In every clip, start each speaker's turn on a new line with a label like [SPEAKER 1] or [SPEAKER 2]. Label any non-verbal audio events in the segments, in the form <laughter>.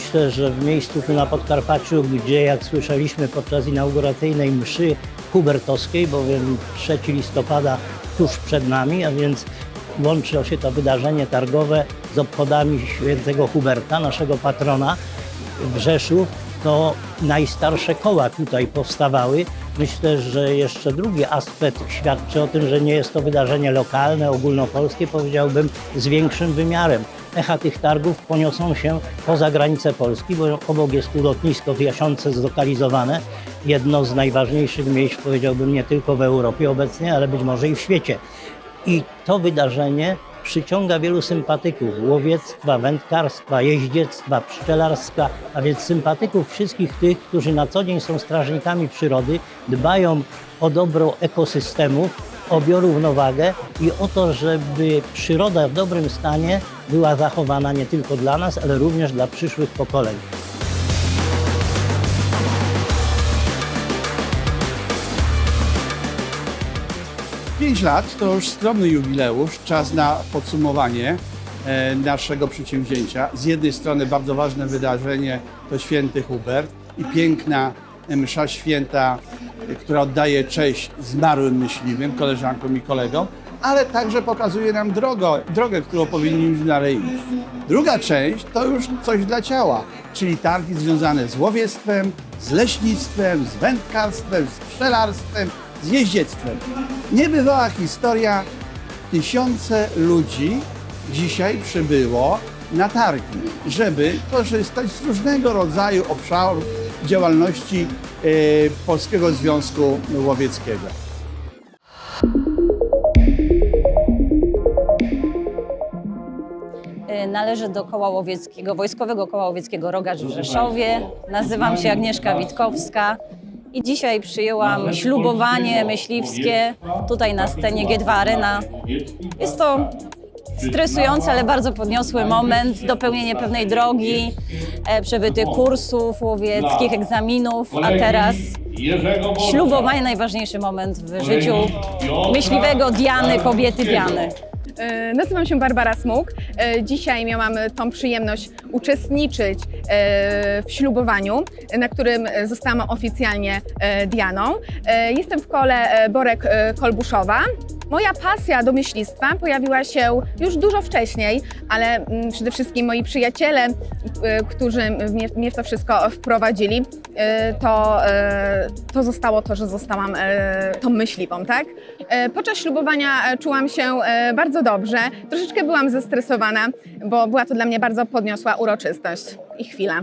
[SPEAKER 1] Myślę, że w miejscu tu na Podkarpaciu, gdzie jak słyszeliśmy podczas inauguracyjnej mszy hubertowskiej, bowiem 3 listopada tuż przed nami, a więc łączy się to wydarzenie targowe z obchodami świętego Huberta, naszego patrona w Rzeszu, to najstarsze koła tutaj powstawały. Myślę, że jeszcze drugi aspekt świadczy o tym, że nie jest to wydarzenie lokalne, ogólnopolskie, powiedziałbym, z większym wymiarem. Echa tych targów poniosą się poza granice Polski, bo obok jest tu lotnisko w Jasiące zlokalizowane. Jedno z najważniejszych miejsc, powiedziałbym, nie tylko w Europie obecnie, ale być może i w świecie. I to wydarzenie przyciąga wielu sympatyków łowiectwa, wędkarstwa, jeździectwa, pszczelarstwa, a więc sympatyków wszystkich tych, którzy na co dzień są strażnikami przyrody, dbają o dobro ekosystemów, o biorównowagę i o to, żeby przyroda w dobrym stanie była zachowana nie tylko dla nas, ale również dla przyszłych pokoleń.
[SPEAKER 2] Pięć lat to już skromny jubileusz, czas na podsumowanie e, naszego przedsięwzięcia. Z jednej strony bardzo ważne wydarzenie to święty Hubert i piękna msza święta, która oddaje cześć zmarłym myśliwym, koleżankom i kolegom, ale także pokazuje nam drogę, drogę którą powinniśmy dalej iść. Druga część to już coś dla ciała, czyli targi związane z łowiectwem, z leśnictwem, z wędkarstwem, z pszczelarstwem, z jeździectwem. Niebywała historia. Tysiące ludzi dzisiaj przybyło na targi, żeby korzystać z różnego rodzaju obszarów działalności e, Polskiego Związku Łowieckiego.
[SPEAKER 3] Y, Należę do koła łowieckiego, Wojskowego Koła Łowieckiego Rogacz w Rzeszowie. Nazywam się Agnieszka Witkowska i dzisiaj przyjęłam ślubowanie myśliwskie tutaj na scenie G2 Arena. Jest to stresujący, ale bardzo podniosły moment, dopełnienie pewnej drogi, e, przebyty kursów łowieckich, egzaminów, a teraz ślubowanie, najważniejszy moment w życiu myśliwego Diany, kobiety Diany.
[SPEAKER 4] E, Nazywam się Barbara Smuk. E, Dzisiaj miałam tą przyjemność uczestniczyć w ślubowaniu, na którym zostałam oficjalnie Dianą. Jestem w kole Borek Kolbuszowa. Moja pasja do myślistwa pojawiła się już dużo wcześniej, ale mm, przede wszystkim moi przyjaciele, e, którzy mnie, w to wszystko wprowadzili, e, to, e, to zostało to, że zostałam tą myśliwą, tak? Podczas ślubowania e, czułam się e, bardzo dobrze. Troszeczkę byłam zestresowana, bo była to dla mnie bardzo podniosła uroczystość i chwila.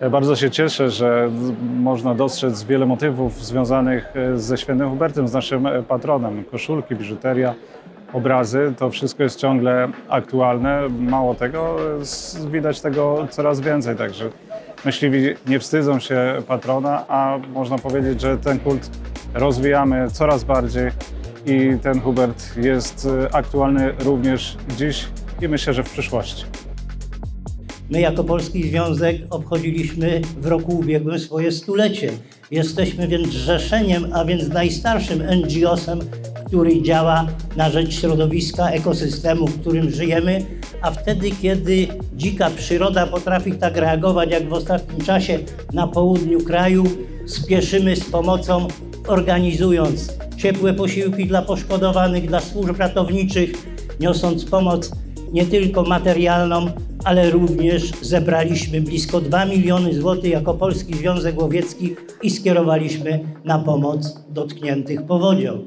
[SPEAKER 5] Bardzo się cieszę, że można dostrzec wiele motywów związanych e, ze świętym Hubertem, z naszym e, patronem. Koszulki, biżuteria, obrazy, to wszystko jest ciągle aktualne. Mało tego, e, widać tego coraz więcej, także myśliwi nie wstydzą się patrona, a można powiedzieć, że ten kult rozwijamy coraz bardziej i ten Hubert jest aktualny również dziś i myślę, że w przyszłości.
[SPEAKER 1] My jako Polski Związek obchodziliśmy w roku ubiegłym swoje stulecie. Jesteśmy więc zrzeszeniem, a więc najstarszym NGO-sem, który działa na rzecz środowiska, ekosystemu, w którym żyjemy, a wtedy, kiedy dzika przyroda potrafi tak reagować, jak w ostatnim czasie na południu kraju, spieszymy z pomocą, organizując ciepłe posiłki dla poszkodowanych, dla służb ratowniczych, niosąc pomoc nie tylko materialną, ale również zebraliśmy blisko 2 miliony złotych jako Polski Związek Łowiecki i skierowaliśmy na pomoc dotkniętych powodzią.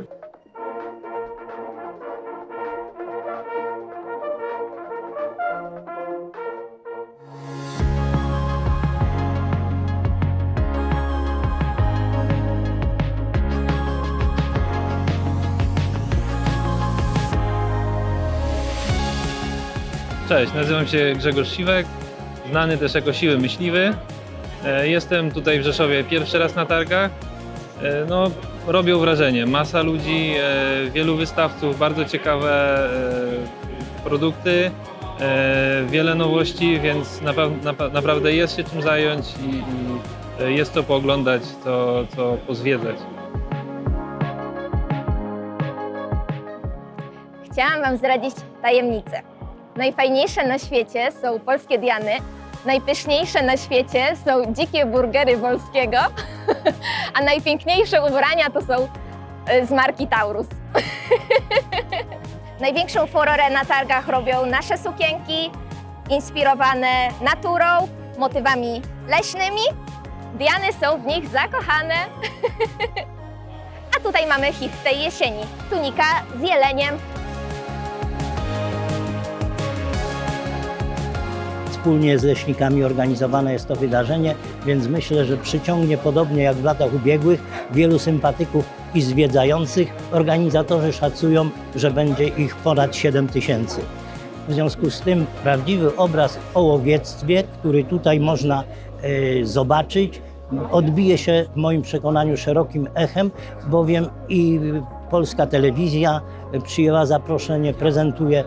[SPEAKER 6] Cześć, nazywam się Grzegorz Siwek, znany też jako Siły Myśliwy. E, Jestem tutaj w Rzeszowie pierwszy raz na targach. E, No, robią wrażenie. Masa ludzi, e, wielu wystawców, bardzo ciekawe produkty, wiele nowości, więc naprawdę jest się czym zająć i, jest co pooglądać, co pozwiedzać.
[SPEAKER 7] Chciałam Wam zdradzić tajemnicę. Najfajniejsze na świecie są polskie Diany, najpyszniejsze na świecie są dzikie burgery Wolskiego, <laughs> a najpiękniejsze ubrania to są y, z marki Taurus. <laughs> Największą furorę na targach robią nasze sukienki, inspirowane naturą, motywami leśnymi. Diany są w nich zakochane. <laughs> A tutaj mamy hit tej jesieni. Tunika z jeleniem.
[SPEAKER 1] Wspólnie z leśnikami organizowane jest to wydarzenie, więc myślę, że przyciągnie podobnie jak w latach ubiegłych wielu sympatyków i zwiedzających. Organizatorzy szacują, że będzie ich ponad 7 tysięcy. W związku z tym prawdziwy obraz o łowiectwie, który tutaj można e, zobaczyć, odbije się w moim przekonaniu szerokim echem, bowiem i polska telewizja przyjęła zaproszenie, prezentuje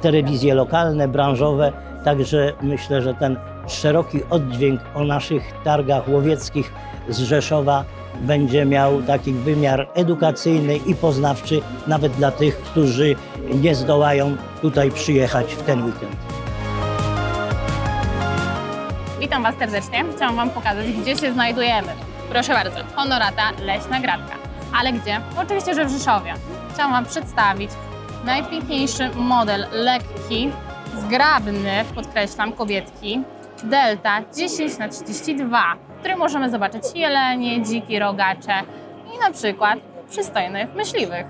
[SPEAKER 1] telewizje lokalne, branżowe, także myślę, że ten szeroki oddźwięk o naszych targach łowieckich z Rzeszowa będzie miał taki wymiar edukacyjny i poznawczy nawet dla tych, którzy nie zdołają tutaj przyjechać w ten weekend.
[SPEAKER 8] Witam Was serdecznie. Chciałam Wam pokazać, gdzie się znajdujemy. Proszę bardzo, Honorata Leśna Gratka. Ale gdzie? Oczywiście, że w Rzeszowie. Chciałam Wam przedstawić najpiękniejszy model lekki, zgrabny, podkreślam, kobietki, Delta 10 na 32 w którym możemy zobaczyć jelenie, dziki, rogacze i na przykład przystojnych myśliwych.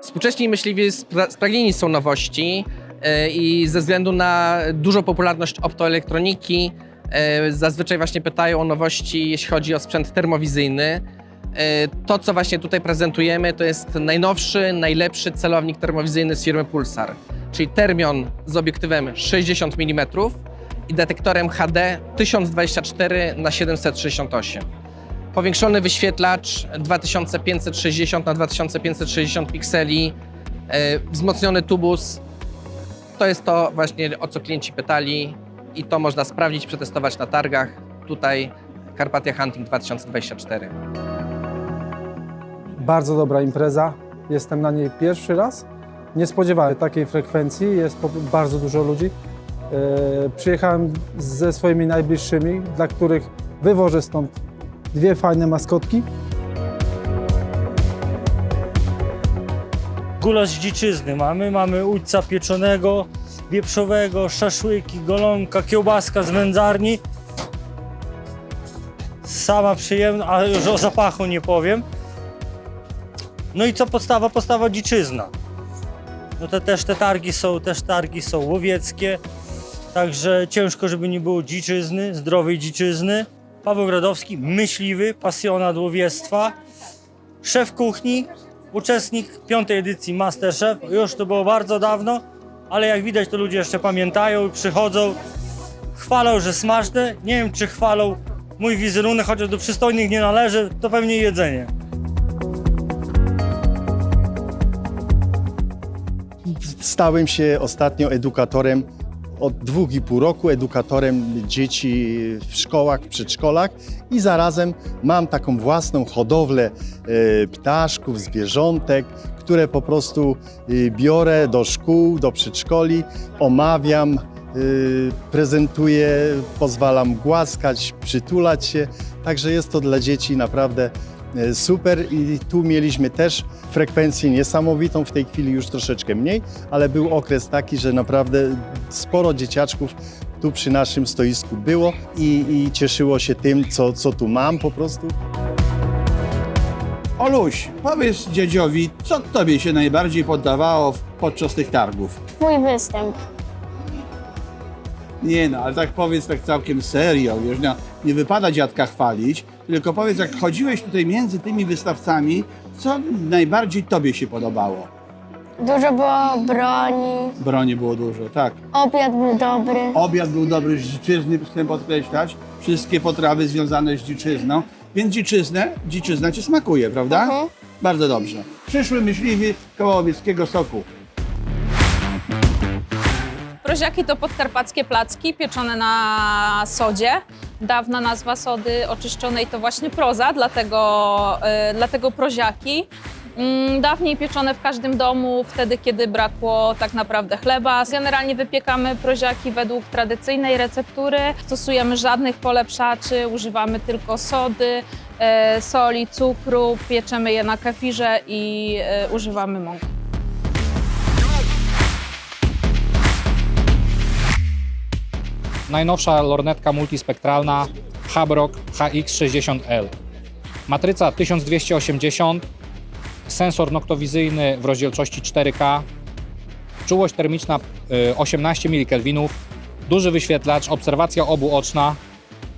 [SPEAKER 9] Współcześni myśliwi spra- spragnieni są nowości e, i ze względu na dużą popularność optoelektroniki e, zazwyczaj właśnie pytają o nowości, jeśli chodzi o sprzęt termowizyjny. E, To, co właśnie tutaj prezentujemy, to jest najnowszy, najlepszy celownik termowizyjny z firmy Pulsar, czyli termion z obiektywem 60 mm i detektorem HD 1024 na 768 powiększony wyświetlacz 2560 na 2560 pikseli, e, wzmocniony tubus. To jest to właśnie o co klienci pytali i to można sprawdzić, przetestować na targach. Tutaj Carpathia Hunting 2024.
[SPEAKER 10] Bardzo dobra impreza. Jestem na niej pierwszy raz. Nie spodziewałem się takiej frekwencji. Jest bardzo dużo ludzi. E, przyjechałem ze swoimi najbliższymi, dla których wywożę stąd dwie fajne maskotki.
[SPEAKER 11] Gulasz dziczyzny mamy, mamy ućca pieczonego, wieprzowego, szaszłyki, golonka, kiełbaska z wędzarni. Sama przyjemna, ale już o zapachu nie powiem. No i co podstawa? Podstawa dziczyzna. No to też te targi są, też targi są łowieckie, także ciężko, żeby nie było dziczyzny, zdrowej dziczyzny. Paweł Gradowski, myśliwy, pasjonat łowiectwa, szef kuchni, uczestnik piątej edycji Masterchef. Już to było bardzo dawno, ale jak widać to ludzie jeszcze pamiętają, przychodzą, chwalą, że smaczne. Nie wiem, czy chwalą mój wizerunek, chociaż do przystojnych nie należy, to pewnie jedzenie.
[SPEAKER 12] Stałem się ostatnio edukatorem od dwóch i pół roku, edukatorem dzieci w szkołach, w przedszkolach i zarazem mam taką własną hodowlę e, ptaszków, zwierzątek, które po prostu e, biorę do szkół, do przedszkoli, omawiam, e, prezentuję, pozwalam głaskać, przytulać się. Także jest to dla dzieci naprawdę super i tu mieliśmy też frekwencję niesamowitą, w tej chwili już troszeczkę mniej, ale był okres taki, że naprawdę sporo dzieciaczków tu przy naszym stoisku było i, i cieszyło się tym, co, co tu mam po prostu.
[SPEAKER 2] Oluś, powiedz dziadziowi, co tobie się najbardziej podobało w- podczas tych targów?
[SPEAKER 7] Twój występ.
[SPEAKER 2] Nie no, ale tak powiedz tak całkiem serio, wiesz, no, nie wypada dziadka chwalić, tylko powiedz, jak chodziłeś tutaj między tymi wystawcami, co najbardziej tobie się podobało?
[SPEAKER 7] Dużo było broni,
[SPEAKER 2] Broni było dużo, tak.
[SPEAKER 7] obiad był dobry.
[SPEAKER 2] Obiad był dobry z dziczyzny, chcę podkreślać. Wszystkie potrawy związane z dziczyzną. Więc dziczyznę, dziczyzna ci smakuje, prawda?
[SPEAKER 7] Mhm.
[SPEAKER 2] Bardzo dobrze. Przyszły myśliwi kołowieckiego soku.
[SPEAKER 13] Proziaki to podkarpackie placki pieczone na sodzie. Dawna nazwa sody oczyszczonej to właśnie proza, dlatego, y, dlatego proziaki. Mm, Dawniej pieczone w każdym domu, wtedy kiedy brakło tak naprawdę chleba. Generalnie wypiekamy proziaki według tradycyjnej receptury. Stosujemy żadnych polepszaczy, używamy tylko sody, e, soli, cukru, pieczemy je na kefirze i e, używamy mąk.
[SPEAKER 14] Najnowsza lornetka multispektralna Habrock HX60L. Matryca 1280, sensor noktowizyjny w rozdzielczości 4K, czułość termiczna y, 18 mK, duży wyświetlacz, obserwacja obuoczna,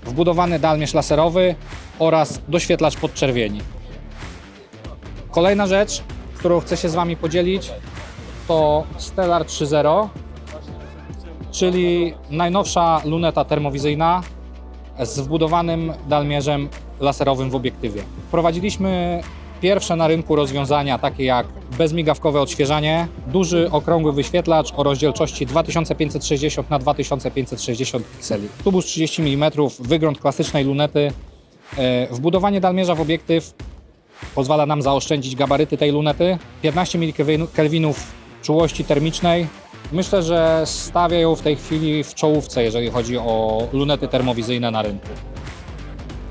[SPEAKER 14] wbudowany dalmierz laserowy oraz doświetlacz podczerwieni. Kolejna rzecz, którą chcę się z Wami podzielić, to Stellar 3.0 czyli najnowsza luneta termowizyjna z wbudowanym dalmierzem laserowym w obiektywie. Wprowadziliśmy pierwsze na rynku rozwiązania takie jak bezmigawkowe odświeżanie, duży okrągły wyświetlacz o rozdzielczości 2560 na 2560 pikseli. Tubus 30 mm, wygląd klasycznej lunety, e, wbudowanie dalmierza w obiektyw pozwala nam zaoszczędzić gabaryty tej lunety, 15 mK czułości termicznej, Myślę, że stawia ją w tej chwili w czołówce, jeżeli chodzi o lunety termowizyjne na rynku.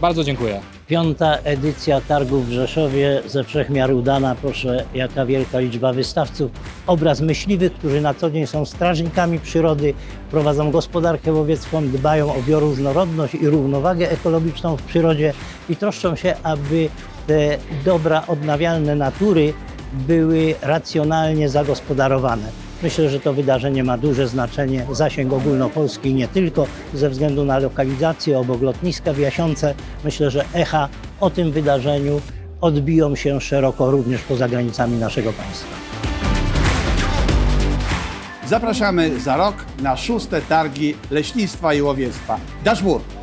[SPEAKER 14] Bardzo dziękuję.
[SPEAKER 1] Piąta edycja targów w Rzeszowie ze wszechmiar udana. Proszę, jaka wielka liczba wystawców. Obraz myśliwych, którzy na co dzień są strażnikami przyrody, prowadzą gospodarkę łowiecką, dbają o bioróżnorodność i równowagę ekologiczną w przyrodzie i troszczą się, aby te dobra odnawialne natury były racjonalnie zagospodarowane. Myślę, że to wydarzenie ma duże znaczenie, zasięg ogólnopolski nie tylko ze względu na lokalizację obok lotniska w Jasionce. Myślę, że echa o tym wydarzeniu odbiją się szeroko również poza granicami naszego państwa.
[SPEAKER 2] Zapraszamy za rok na szóste targi leśnictwa i łowiectwa. Dashboard.